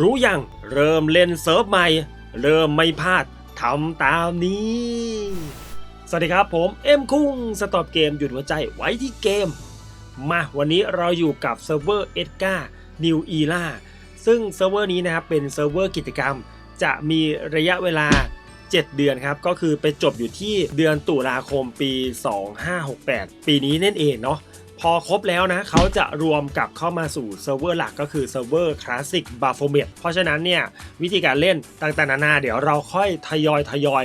รู้ยังเริ่มเล่นเซิร์ฟใหม่ เริ่มไม่พลาดทำตามนี้ สวัสดีครับผมเอ็มคุ้งสตอปเกมหยุดหัวใจไว้ที่เกม มาวันนี้เราอยู่กับเซิร์ฟเวอร์เอ็ดกานิวอีล่าซึ่งเซิร์ฟเวอร์นี้นะครับเป็นเซิร์ฟเวอร์กิจกรรม จะมีระยะเวลา 7 เดือนครับ ก็คือไปจบอยู่ที่เดือนตุลาคมปี 2568 ปีนี้นั่นเองเนาะ อครบแล้วนะเขาจะรวมกลับเข้ามาสู่เซิร์ฟเวอร์หลักก็คือเซิร์ฟเวอร์คลาสสิกบาโฟเมตเพราะฉะนั้นเนี่ยวิธีการเล่นต่างๆนานาเดี๋ยวเราค่อยทยอยทยอย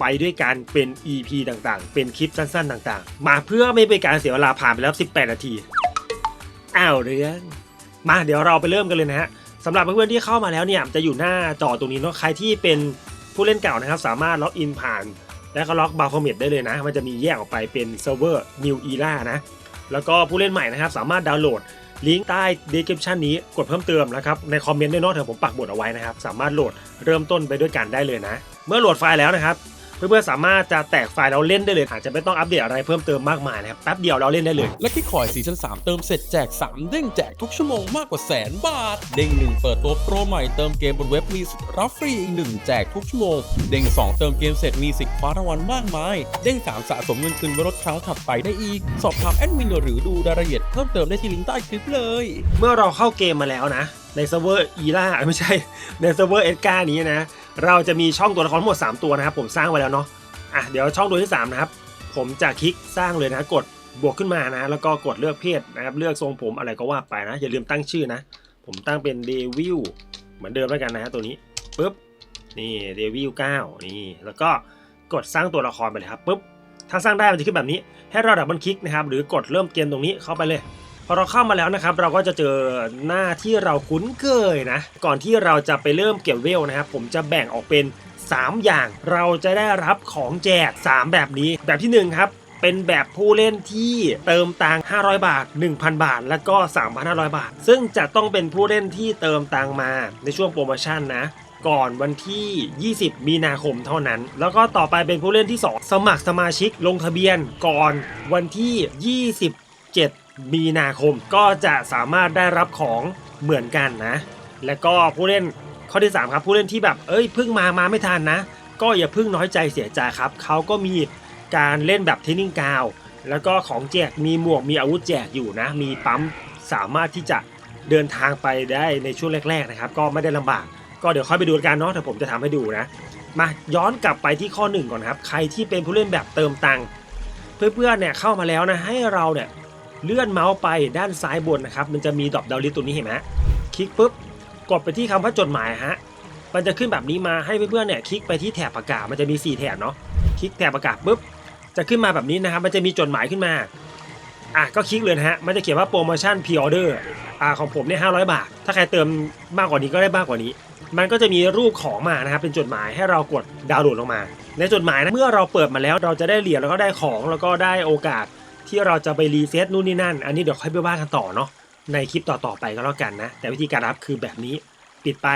ไปด้วยกันเป็น EP ต่างๆ เป็นคลิปสั้นๆ ต่างๆ มาเพื่อไม่เป็นการเสียเวลาผ่านไปแล้ว 18 นาที อ้าวเรื่อง มาเดี๋ยวเราไปเริ่มกันเลยนะฮะสำหรับเพื่อนๆที่เข้ามาแล้วเนี่ยจะอยู่หน้าจอตรงนี้เนาะใครที่เป็นผู้เล่นเก่านะครับ สามารถล็อกอินผ่าน และก็ล็อกบาร์โฟเมตได้เลยนะ มันจะมีแยกออกไปเป็นเซิร์ฟเวอร์ New Era นะ แล้วก็ผู้เล่นใหม่นะครับสามารถดาวน์โหลดลิงก์ใต้ดีคริปชันนี้กดเพิ่มเติมนะครับในคอมเมนต์ด้วยเนาะเดี๋ยวผมปักบทเอาไว้นะครับ สามารถโหลดเริ่มต้นไปด้วยกันได้เลยนะ เมื่อโหลดไฟล์แล้วนะครับ เพื่อนๆสามารถจะแตกไฟล์เราเล่นได้เลยอาจจะไม่ต้องอัปเดตอะไรเพิ่มเติมมากมายนะครับแป๊บเดียวเราเล่นได้เลย และที่คอยซีซั่น3เติมเสร็จแจก 3 เด้งแจกทุกชั่วโมงมากกว่าแสนบาท เด้ง 1 เปิดตัวโปรใหม่เติมเกมบนเว็บมีสิทธิ์รับฟรีอีก1แจกทุกชั่วโมง เด้ง 2 เติมเกมเสร็จมีสิทธิ์คว้ารางวัลมากมาย เด้ง 3 สะสมเงินคืนไว้ลดครั้งถัดไปได้อีก สอบถามแอดมินหรือดูรายละเอียดเพิ่มเติมได้ที่ลิงก์ใต้คลิปเลย เมื่อเราเข้าเกมมาแล้วนะในเซิร์ฟเวอร์อีล่าไม่ใช่ในเซิร์ฟเวอร์เอ็ดการ์นี้นะ เราจะมีช่องตัวละครทั้งหมด 3 ตัวนะครับ ผมสร้างไว้แล้วเนาะอะเดี๋ยวช่องตัวที่ 3 นะครับ ผมจะคลิกสร้างเลยนะกดบวกขึ้นมานะ แล้วก็กดเลือกเพศนะครับ เลือกทรงผมอะไรก็ว่าไปนะ อย่าลืมตั้งชื่อนะ ผมตั้งเป็นเดวิลเหมือนเดิมแล้วกันนะฮะตัวนี้ปุ๊บนี่เดวิล9นี่แล้วก็กดสร้างตัวละครไปเลยครับปุ๊บถ้าสร้างได้มันจะขึ้นแบบนี้ ให้เราดับเบิลคลิกนะครับหรือกดเริ่มเกมตรงนี้เข้าไปเลย อเราเข้ามาแล้วนะครับ เราก็จะเจอหน้าที่เราคุ้นเคยนะ ก่อนที่เราจะไปเริ่มเก็บเวลนะครับ ผมจะแบ่งออกเป็น 3 อย่าง เราจะได้รับของแจก 3 แบบนี้ แบบที่ 1 ครับเป็นแบบผู้เล่นที่เติมตังค์500 บาท 1,000 บาท แล้วก็ 3,500 บาท ซึ่งจะต้องเป็นผู้เล่นที่เติมตังค์มาในช่วงโปรโมชั่นนะ ก่อนวันที่ 20 มีนาคมเท่านั้น แล้วก็ต่อไปเป็นผู้เล่นที่ 2 สมัครสมาชิกลงทะเบียนก่อนวันที่ 27มีนาคมก็จะสามารถได้รับของเหมือนกันนะ แล้วก็ผู้เล่นข้อที่ 3 ครับผู้เล่นที่แบบเอ้ยเพิ่งมามาไม่ทันนะ ก็อย่าเพิ่งน้อยใจเสียใจครับเขาก็มีการเล่นแบบเทนนิงกาว แล้วก็ของแจกมีหมวกมีอาวุธแจกอยู่นะ มีปั๊มสามารถที่จะเดินทางไปได้ในช่วงแรกๆนะครับ ก็ไม่ได้ลำบาก ก็เดี๋ยวค่อยไปดูกันเนาะแต่ผมจะทำให้ดูนะ มาย้อนกลับไปที่ข้อหนึ่งก่อนครับ ใครที่เป็นผู้เล่นแบบเติมตังค์เพื่อนๆเนี่ยเข้ามาแล้วนะให้เราเนี่ย เลื่อนเมาส์ไปด้านซ้ายบนนะครับ มันจะมีดอปดาวลิสต์ตัวนี้เห็นไหมคลิกปุ๊บ กดไปที่คำว่าจดหมายฮะ มันจะขึ้นแบบนี้มาให้เพื่อนๆเนี่ยคลิกไปที่แถบประกาศมันจะมี 4 แถบเนาะ คลิกแถบประกาศปุ๊บ จะขึ้นมาแบบนี้นะครับ มันจะมีจดหมายขึ้นมา อะก็คลิกเลยนะฮะ มันจะเขียนว่าโปรโมชั่นพรีออเดอร์อ่าของผมเนี่ย500บาท ถ้าใครเติมมากกว่านี้ก็ได้มากกว่านี้ มันก็จะมีรูปของมานะครับ เป็นจดหมายให้เรากดดาวน์โหลดลงมา ในจดหมายนะ เมื่อเราเปิดมาแล้ว เราจะได้เหรียญแล้วก็ได้ของแล้วก็ได้โอกาส ที่เราจะไปรีเซ็ตนู่นนี่นั่น อันนี้เดี๋ยวค่อยไปว่ากันต่อเนาะในคลิปต่อๆไปก็แล้วกันนะ แต่วิธีการรับคือแบบนี้ปิดไป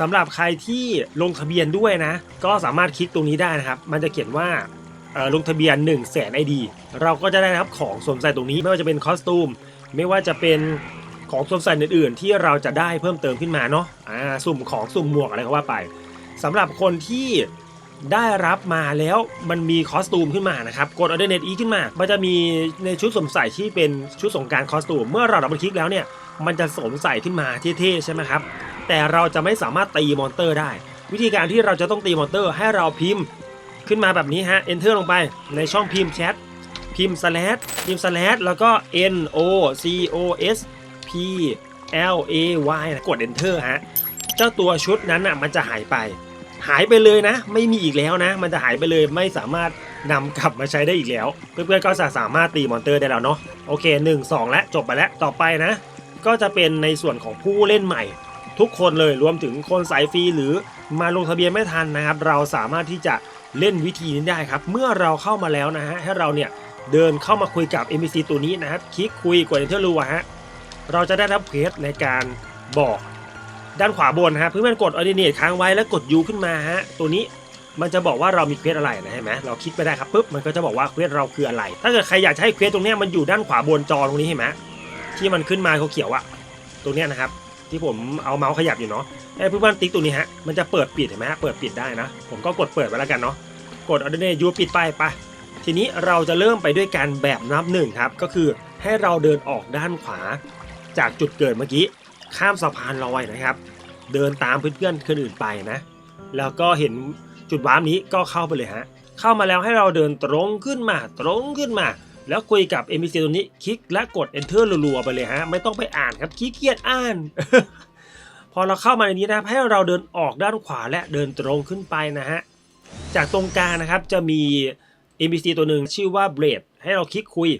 สำหรับใครที่ลงทะเบียนด้วยนะ ก็สามารถคลิกตรงนี้ได้นะครับ มันจะเขียนว่าลงทะเบียน1 0 0 0 0แสนไอดีเราก็จะได้รับของสวมใส่ตรงนี้ไม่ว่าจะเป็นคอสตูมไม่ว่าจะเป็นของสวมใส่อื่นๆ ที่เราจะได้เพิ่มเติมขึ้นมาเนาะะสุ่มของสุ่มหมวกอะไรก็ว่าไปสำหรับคนที่ ได้รับมาแล้วมันมีคอสตูมขึ้นมานะครับกดออเดอร์เน็ตอีขึ้นมา มันจะมีในชุดสวมใส่ที่เป็นชุดสงกรารคอสตูม เมื่อเราดับเบิลคลิกแล้วเนี่ยมันจะสวมใส่ขึ้นมาเท่ๆใช่ไหมครับแต่เราจะไม่สามารถตีมอนเตอร์ได้ วิธีการที่เราจะต้องตีมอนเตอร์ให้เราพิมพ์ขึ้นมาแบบนี้ฮะ enter ลงไปในช่องพิมพ์แชทพิมพ์ slash พิมพ์ slash แล้วก็ n o c o s p l a y กด enter ฮะ เจ้าตัวชุดนั้นน่ะมันจะหายไป หายไปเลยนะ ไม่มีอีกแล้วนะ มันจะหายไปเลยไม่สามารถนำกลับมาใช้ได้อีกแล้ว เพื่อนๆก็จะสามารถตีมอนเตอร์ได้แล้วเนาะโอเค 1 2 และจบไปแล้วต่อไปนะ ก็จะเป็นในส่วนของผู้เล่นใหม่ ทุกคนเลยรวมถึงคนสายฟรีหรือมาลงทะเบียนไม่ทันนะครับ เราสามารถที่จะเล่นวิธีนี้ได้ครับ เมื่อเราเข้ามาแล้วนะฮะให้เราเนี่ยเดินเข้ามาคุยกับ NPC ตัวนี้นะครับคลิกคุยกด Enter รูอะฮะเราจะได้รับเควสในการบอก ด้านขวาบนฮะเพื่อนๆกดออเดเนตค้างไว้แล้วกดยูขึ้นมาฮะตัวนี้มันจะบอกว่าเรามีเควสอะไรนะเห็นไหมเราคลิกไปได้ครับปุ๊บมันก็จะบอกว่าเควสเราคืออะไร ถ้าเกิดใครอยากจะให้เควสตรงนี้มันอยู่ด้านขวาบนจอตรงนี้เห็นไหมที่มันขึ้นมาเขาเขียวอะตรงเนี้ยนะครับ ที่ผมเอาเมาส์ขยับอยู่เนาะให้เพื่อนๆติ๊กตัวนี้ฮะมันจะเปิดปิดเห็นไหมฮะเปิดปิดได้นะ ผมก็กดเปิดไปแล้วกันเนาะกดออเดเนยูปิดไปไปทีนี้เราจะเริ่มไปด้วยการแบบนับหนึ่งครับก็คือให้เราเดินออกด้านขวาจากจุดเกิดเมื่อกี้ ข้ามสะพานลอยนะครับ เดินตามเพื่อนๆคนอื่นไปนะ แล้วก็เห็นจุดวาร์ปนี้ก็เข้าไปเลยฮะ เข้ามาแล้วให้เราเดินตรงขึ้นมา ตรงขึ้นมา แล้วคุยกับ NPC ตัวนี้คลิกและกด Enter รัวๆไปเลยฮะ ไม่ต้องไปอ่านครับขี้เกียจอ่าน พอเราเข้ามาในนี้นะครับให้เราเดินออกด้านขวาและเดินตรงขึ้นไปนะฮะ จากตรงกลางนะครับจะมี NPC ตัวหนึ่งชื่อว่า b l a d ให้เราคลิกคุย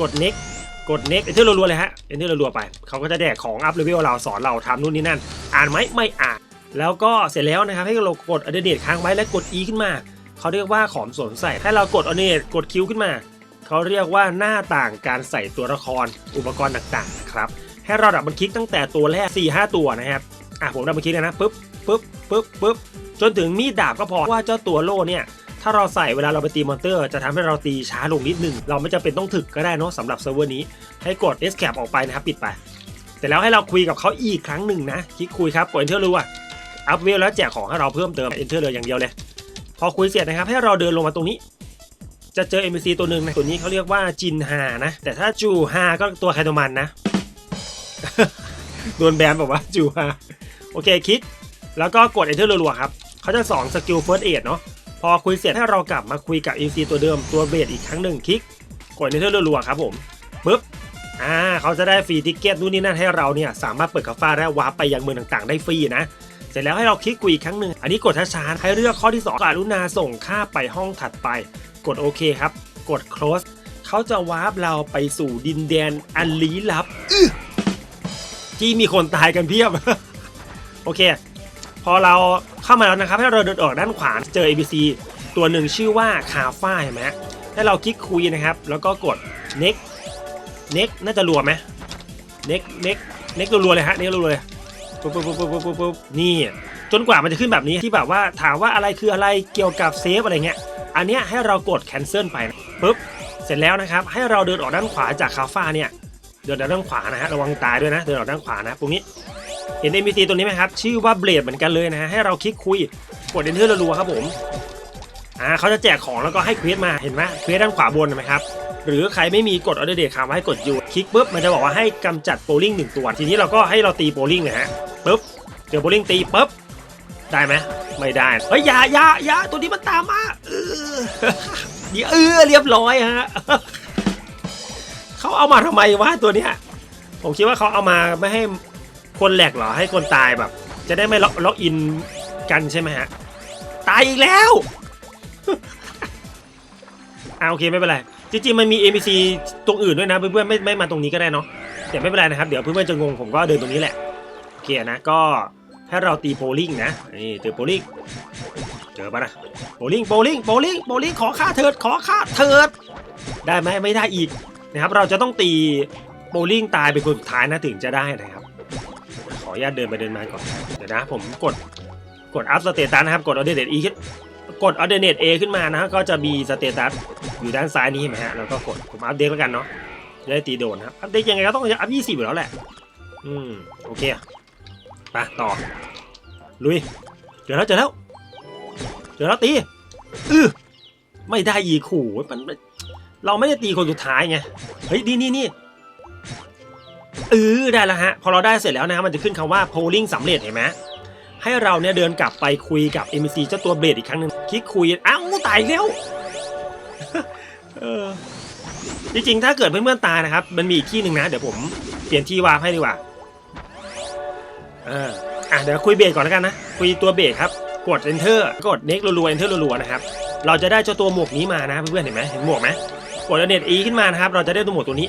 กด Next กด Next Enter รัวๆเลยฮะ Enter รัวๆไปเขาก็จะแดกของอัพเลเวลเราสอนเราทำนู่นนี่นั่น อ่านไหมไม่อ่าน แล้วก็เสร็จแล้วนะครับให้เรากดอ d เด t ค้างไว้และกด E ขึ้นมาเขาเรียกว่าของสวมใส่ให้เรากดอ d เด t กดคิวขึ้นมาเขาเรียกว่าหน้าต่างการใส่ตัวละครอุปกรณ์ต่างๆนะครับให้เราดับมันคลิกตั้งแต่ตัวแรก 4-5 ตัวนะครับอะผมดับมันคลิกนะปึ๊บปึ๊บปึ๊บปึ๊บจนถึงมีดดาบก็พอว่าเจ้าตัวโล่เนี่ย ถ้าเราใส่เวลาเราไปตีมอนเตอร์ จะทำให้เราตีช้าลงนิดหนึ่ง เราไม่จำเป็นต้องถึกก็ได้เนอะสำหรับเซิร์ฟเวอร์นี้ ให้กด escape ออกไปนะครับปิดไป แต่แล้วให้เราคุยกับเขาอีกครั้งหนึ่งนะ คลิกคุยครับกด enter รัวอัพเวลแล้วแจกของให้เราเพิ่มเติม enter เลยอย่างเดียวเลย พอคุยเสร็จนะครับ ให้เราเดินลงมาตรงนี้ จะเจอ NPC ตัวหนึ่งนะตัวนี้เขาเรียกว่าจินฮานะ แต่ถ้าจูฮาก็ตัวใครตัวมันนะโดนแบนแบบว่าจูฮาโอเคคลิกแล้วก็กด enter รัวๆครับเขาจะสอนสกิล first aid เนาะ พอคุยเสร็จให้เรากลับมาคุยกับ NPC ตัวเดิมตัวเบสอีกครั้งหนึ่งคลิกกด enter รัวๆครับผมปึ๊บอ่าเขาจะได้ฟรีทิเกตนู่นนี่นั่นให้เราเนี่ยสามารถเปิดคาฟ้าและวาร์ปไปยังเมืองต่างๆ ได้ฟรีนะเสร็จแล้วให้เราคลิกคุยอีกครั้งหนึ่งอันนี้กดช้าๆให้เลือกข้อที่2กรุณาส่งค่าไปห้องถัดไป กดโอเคครับ กด close เขาจะวาร์ปเราไปสู่ดินแดนอันลี้ลับอือที่มีคนตายกันเพียบ โอเค พอเราเข้ามาแล้วนะครับ ให้เราเดินออกด้านขวาเจอ ABC ตัวหนึ่งชื่อว่าคาฟ้าเห็นไหมให้เราคลิกคุยนะครับ แล้วก็กด next next น่าจะรัวไหม next next next รัวๆเลยฮะ next รัวๆเลยปุ๊บปุ๊บปุ๊บปุ๊บปุ๊บปุ๊บนี่ จนกว่ามันจะขึ้นแบบนี้ที่แบบว่าถามว่าอะไรคืออะไรเกี่ยวกับเซฟอะไรเงี้ย อันเนี้ยให้เรากด cancel ไปนะปุ๊บ เสร็จแล้วนะครับ ให้เราเดินออกด้านขวาจากคาฟ้าเนี่ย เดินออกด้านขวานะฮะ ระวังตายด้วยนะ เดินออกด้านขวานะตรงนี้ เห็น NPC ตัวนี้ไหมครับ ชื่อว่าเบลดเหมือนกันเลยนะฮะ ให้เราคลิกคุย กด enter รัวๆครับผม อ่าเขาจะแจกของแล้วก็ให้เควสมาเห็นไหมเควสด้านขวาบนเห็นไหมครับ หรือใครไม่มีกดออเดอร์เดทคำให้กดยูคลิกปุ๊บมันจะบอกว่าให้กำจัดโบลิ่งหนึ่งตัว ทีนี้เราก็ให้เราตีโบลิ่งนะฮะปุ๊บเจอโบลิ่งตีปุ๊บได้ไหมไม่ได้เฮ้ยยายายาตัวนี้มันตามมาเออเดี๋ยวเออเรียบร้อยฮะเขาเอามาทำไมวะตัวเนี้ยผมคิดว่าเขาเอามาไม่ให้ คนแหลกเหรอให้คนตายแบบ จะได้ไม่ล็อกล็อกอินกันใช่ไหมฮะ ตายอีกแล้วอ่าโอเคไม่เป็นไร จริงๆมันมี NPC ตรงอื่นด้วยนะเพื่อนๆไม่ไม่มาตรงนี้ก็ได้เนาะแต่ไม่เป็นไรนะครับ เดี๋ยวเพื่อนๆจะงงผมก็เดินตรงนี้แหละโอเคนะก็ให้เราตีโบลิ่งนะนี่เจอโบลิ่งเจอปะนะโบลิ่งโบลิ่งโบลิ่งโบลิ่งขอค่าเถิดขอค่าเถิด ได้ไหมไม่ได้อีกนะครับ เราจะต้องตีโบลิ่งตายเป็นคนสุดท้ายนะถึงจะได้นะครับ ออนุญาตเดินไปเดินมาก่อน เดี๋ยวนะผมกดกดอัพสเตตัสนะครับ กดออเดเดตอีขึ้นกดออเดเดตเอขึ้นมานะก็จะมีสเตตัสอยู่ด้านซ้ายนี้เห็นไหมฮะแล้วก็กดผมอัปเดตแล้วกันเนาะจะได้ตีโดนครับอัปเดตยังไงก็ต้องอัพยี่สิบอยู่แล้วแหละ อืมโอเคไปต่อลุยเจอแล้วเจอแล้วเจอแล้วตีอือไม่ได้อีกขู่มันมันเราไม่ได้ตีคนสุดท้ายไงเฮ้ยนี่นี่นี่ เออได้แล้วฮะ พอเราได้เสร็จแล้วนะครับมันจะขึ้นคำว่า polling สำเร็จเห็นไหมให้เราเนี่ยเดินกลับไปคุยกับ MC เจ้าตัวเบลดอีกครั้งหนึ่งคลิกคุยอ้าวตายแล้วเออจริงๆ ถ้าเกิดเพื่อนๆตายนะครับ มันมีอีกที่หนึ่งนะ เดี๋ยวผมเปลี่ยนที่วาร์ปให้ดีกว่าเอออะเดี๋ยวคุยเบรกก่อนแล้วกันนะ คุยตัวเบรกครับ กด enter กด next รัวๆ enter รัวๆ นะครับ เราจะได้เจ้าตัวหมวกนี้มานะเพื่อนๆเห็นไหมเห็นหมวกไหมกดเน็ต e ขึ้นมานะครับ เราจะได้ตัวหมวกตัวนี้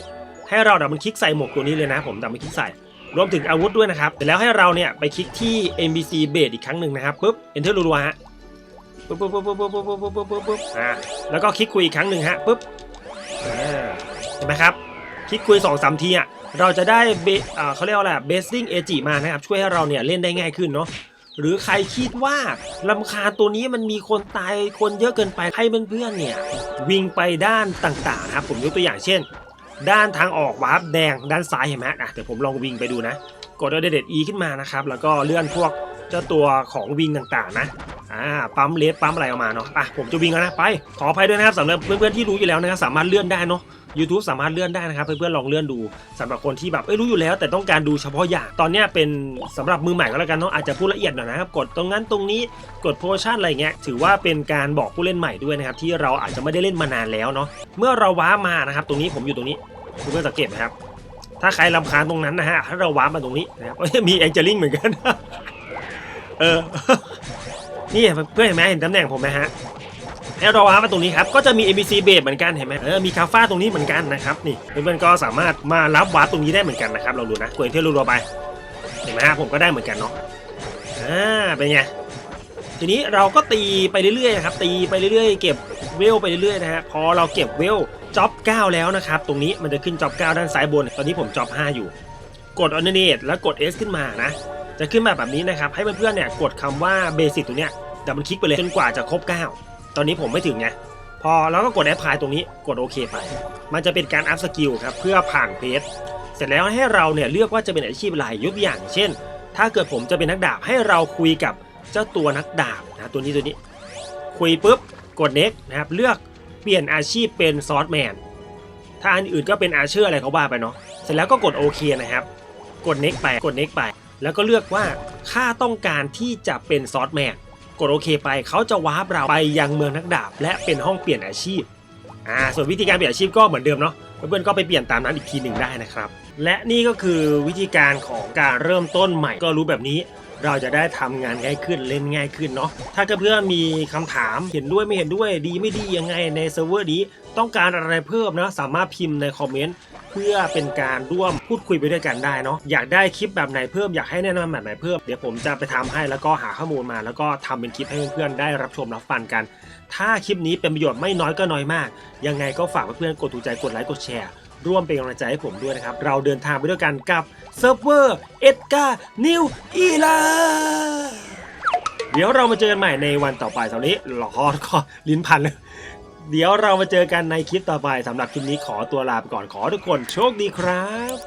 ให้เราดับมันคลิกใส่หมวกตัวนี้เลยนะผมดับมันคลิกใส่รวมถึงอาวุธด้วยนะครับเสร็จแล้วให้เราเนี่ยไปคลิกที่ NPC เบรอีกครั้งหนึ่งนะครับปุ๊บ enter รัวๆฮะปุ๊บปุ๊บปุ๊บปุ๊บปุ๊บปุ๊บปุ๊บปุ๊บปุ๊บอ่าแล้วก็คลิกคุยอีกครั้งหนึ่งฮะปุ๊บอ่าเห็นไหมครับคลิกคุย2อสามทีอะเราจะได้เบอ่าเขาเรียกว่าอะไรเบสซิ่งเอจิมานะครับช่วยให้เราเนี่ยเล่นได้ง่ายขึ้นเนาะหรือใครคิดว่าลำคาตัวนี้มันมีคนตายคนเยอะเกินไปให้เพื่อนๆเนี่ยวิ่งไปด้านต่างๆครับผมยกตัวอย่างเช่น ด้านทางออกวาร์ปแดงด้านซ้ายเห็นไหมอะเดี๋ยวผมลองวิ่งไปดูนะ กดเดเดอีขึ้นมานะครับ แล้วก็เลื่อนพวกเจ้าตัวของวิ่งต่างๆนะอ่าปั๊มเลสปั๊มอะไรออกมาเนาะอะผมจะวิ่งแล้วนะไป ขออภัยด้วยนะครับสำหรับเพื่อนๆที่รู้อยู่แล้วนะครับสามารถเลื่อนได้เนาะ YouTube สามารถเลื่อนได้นะครับ เพื่อนๆลองเลื่อนดูสำหรับคนที่แบบเอ้ยรู้อยู่แล้ว แต่ต้องการดูเฉพาะอย่างตอนนี้เป็นสำหรับมือใหม่ก็แล้วกันเนาะอาจจะพูดละเอียดหน่อยนะครับกดตรงนั้นตรงนี้กดโพชั่นอะไรเงี้ยถือว่าเป็นการบอกผู้เล่นใหม่ด้วยนะครับที่เราอาจจะไม่ได้เล่นมานานแล้วเนาะเมื่อเราว้ามานะครับตรงนี้ผมอยู่ตรงนี้ เพื่อนๆสังเกตนะครับ ถ้าใครลำคาญตรงนั้นนะฮะถ้าเราวาร์ปมาตรงนี้นะครับเอ้ยมีแองเจลิงเหมือนกัน เออ นี่เพื่อนเห็นไหมเห็นตำแหน่งผมไหมฮะแล้วเราว้ามาตรงนี้ครับ ก็จะมี ABC เบสเหมือนกันเห็นไหมเออ มีคาฟ้าตรงนี้เหมือนกันนะครับ นี่เพื่อนๆก็สามารถมารับวาร์ปตรงนี้ได้เหมือนกันนะครับ เราดูนะกดเที่ยวรัวๆไป เห็นไหมฮะผมก็ได้เหมือนกันเนาะ อ่า เป็นไงทีนี้เราก็ตีไปเรื่อยๆนะครับตีไปเรื่อยๆ เก็บเวลไปเรื่อยๆนะฮะพอเราเก็บเวล จ็อบ9แล้วนะครับ ตรงนี้มันจะขึ้นจ็อบ9ด้านซ้ายบน ตอนนี้ผมจ็อบ5อยู่ กดอ n นเนตแล้วกด S ขึ้นมานะ จะขึ้นมาแบบนี้นะครับ ให้เพื่อนๆเนี่ยกดคำว่าเบสิ c ตรงเนี้ยดับเบิลคลิกไปเลยจนกว่าจะครบ 9 ตอนนี้ผมไม่ถึงไง พอเราก็กดแอปพลายตรงนี้ กดโอเคไป มันจะเป็นการอัพสกิลครับเพื่อผ่านเพจเสร็จแล้วให้เราเนี่ยเลือกว่าจะเป็นอาชีพอะไรยกตัวอย่าง เช่น ถ้าเกิดผมจะเป็นนักดาบให้เราคุยกับเจ้าตัวนักดาบนะตัวนี้ตัวนี้ คุยปุ๊บกด next นะครับเลือก เปลี่ยนอาชีพเป็นซอสแมน ถ้าอันอื่นก็เป็นอาเชอร์อะไรเขาว่าไปเนาะ เสร็จแล้วก็กดโอเคนะครับ กด next ไป กด next ไป แล้วก็เลือกว่าค่าต้องการที่จะเป็นซอสแมน กดโอเคไปเขาจะวาร์ปเราไปยังเมืองนักดาบ และเป็นห้องเปลี่ยนอาชีพ อ่า ส่วนวิธีการเปลี่ยนอาชีพก็เหมือนเดิมเนาะ เพื่อนๆก็ไปเปลี่ยนตามนั้นอีกทีหนึ่งได้นะครับ และนี่ก็คือวิธีการของการเริ่มต้นใหม่ก็รู้แบบนี้ เราจะได้ทำงานง่ายขึ้นเล่นง่ายขึ้นเนาะถ้าเพื่อนๆมีคำถามเห็นด้วยไม่เห็นด้วยดีไม่ดียังไงในเซิร์ฟเวอร์นี้ต้องการอะไรเพิ่มนะสามารถพิมพ์ในคอมเมนต์เพื่อเป็นการร่วมพูดคุยไปด้วยกันได้เนาะอยากได้คลิปแบบไหนเพิ่มอยากให้แนะนำแบบไหนเพิ่มเดี๋ยวผมจะไปทำให้แล้วก็หาข้อมูลมา แล้วก็ทำเป็นคลิปให้เพื่อนๆได้รับชมรับฟังกัน ถ้าคลิปนี้เป็นประโยชน์ไม่น้อยก็น้อยมาก ยังไงก็ฝากเพื่อนๆกดถูกใจกดไลค์กดแชร์ ร่วมเป็นกำลังใจให้ผมด้วยนะครับ เราเดินทางไปด้วยกันกับเซิร์ฟเวอร์เอ็ดการ์นิวอีลาเดี๋ยวเรามาเจอกันใหม่ในวันต่อไปตอนนี้หลอดก็ลิ้นพันเลยเดี๋ยวเรามาเจอกันในคลิปต่อไปสำหรับคลิปนี้ขอตัวลาไปก่อนขอทุกคนโชคดีครับ